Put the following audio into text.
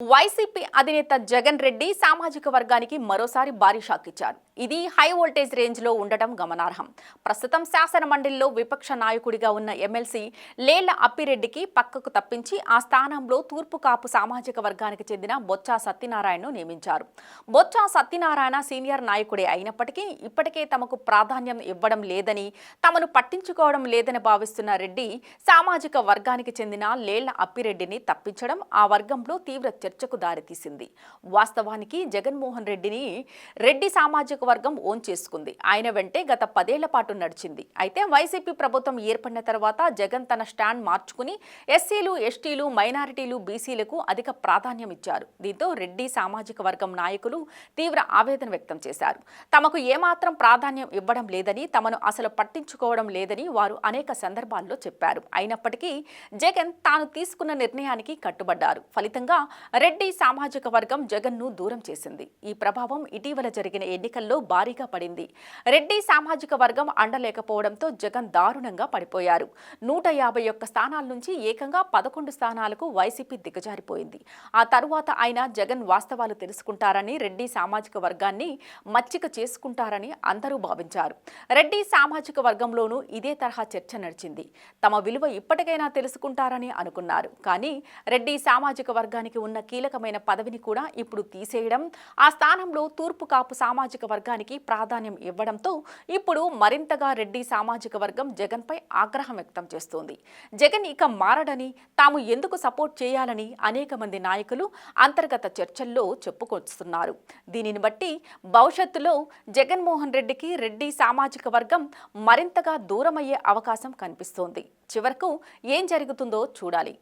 YCP అధినేత జగన్ రెడ్డి సామాజిక వర్గానికి మరోసారి భారీ షాక్ ఇచ్చారు. ఇది హై వోల్టేజ్ రేంజ్లో ఉండటం గమనార్హం. ప్రస్తుతం శాసన మండలిలో విపక్ష నాయకుడిగా ఉన్న ఎమ్మెల్సీ లేళ్ళ అప్పిరెడ్డికి పక్కకు తప్పించి ఆ స్థానంలో తూర్పు కాపు సామాజిక వర్గానికి చెందిన బొత్స సత్యనారాయణను నియమించారు. బొత్స సత్యనారాయణ సీనియర్ నాయకుడే అయినప్పటికీ ఇప్పటికే తమకు ప్రాధాన్యం ఇవ్వడం లేదని తమను పట్టించుకోవడం లేదని భావిస్తున్న రెడ్డి సామాజిక వర్గానికి చెందిన లేళ్ళ అప్పిరెడ్డిని తప్పించడం ఆ వర్గంలో తీవ్ర చర్చకు దారితీసింది. వాస్తవానికి జగన్మోహన్ రెడ్డిని రెడ్డి సామాజిక వర్గం ఓన్ చేసుకుంది. ఆయన వెంటే గత పదేళ్ళ పాటు నడిచింది. అయితే వైసీపీ ప్రభుత్వం ఏర్పడిన తర్వాత జగన్ తన స్టాండ్ మార్చుకుని ఎస్సీలు ఎస్టీలు మైనారిటీలు బీసీలకు అధిక ప్రాధాన్యం ఇచ్చారు. దీంతో రెడ్డి సామాజిక వర్గం నాయకులు తీవ్ర ఆవేదన వ్యక్తం చేశారు. తమకు ఏమాత్రం ప్రాధాన్యం ఇవ్వడం లేదని తమను అసలు పట్టించుకోవడం లేదని వారు అనేక సందర్భాల్లో చెప్పారు. అయినప్పటికీ జగన్ తాను తీసుకున్న నిర్ణయానికి కట్టుబడ్డారు. ఫలితంగా రెడ్డి సామాజిక వర్గం జగన్ను దూరం చేసింది. ఈ ప్రభావం ఇటీవల జరిగిన ఎన్నికల్లో భారీగా పడింది. రెడ్డి సామాజిక వర్గం అండలేకపోవడంతో జగన్ దారుణంగా పడిపోయారు. నూట యాభై ఒక్క స్థానాల నుంచి ఏకంగా పదకొండు స్థానాలకు వైసీపీ దిగజారిపోయింది. ఆ తరువాత ఆయన జగన్ వాస్తవాలు తెలుసుకుంటారని రెడ్డి సామాజిక వర్గాన్ని మచ్చిక చేసుకుంటారని అందరూ భావించారు. రెడ్డి సామాజిక వర్గంలోనూ ఇదే తరహా చర్చ నడిచింది. తమ విలువ ఇప్పటికైనా తెలుసుకుంటారని అనుకున్నారు. కానీ రెడ్డి సామాజిక వర్గానికి ఉన్న కీలకమైన పదవిని కూడా ఇప్పుడు తీసేయడం ఆ స్థానంలో తూర్పు కాపు సామాజిక వర్గానికి ప్రాధాన్యం ఇవ్వడంతో ఇప్పుడు మరింతగా రెడ్డి సామాజిక వర్గం జగన్పై ఆగ్రహం వ్యక్తం చేస్తోంది. జగన్ ఇక మారడని తాము ఎందుకు సపోర్ట్ చేయాలని అనేక మంది నాయకులు అంతర్గత చర్చల్లో చెప్పుకొస్తున్నారు. దీనిని బట్టి భవిష్యత్తులో జగన్మోహన్ రెడ్డికి రెడ్డి సామాజిక వర్గం మరింతగా దూరమయ్యే అవకాశం కనిపిస్తోంది. చివరకు ఏం జరుగుతుందో చూడాలి.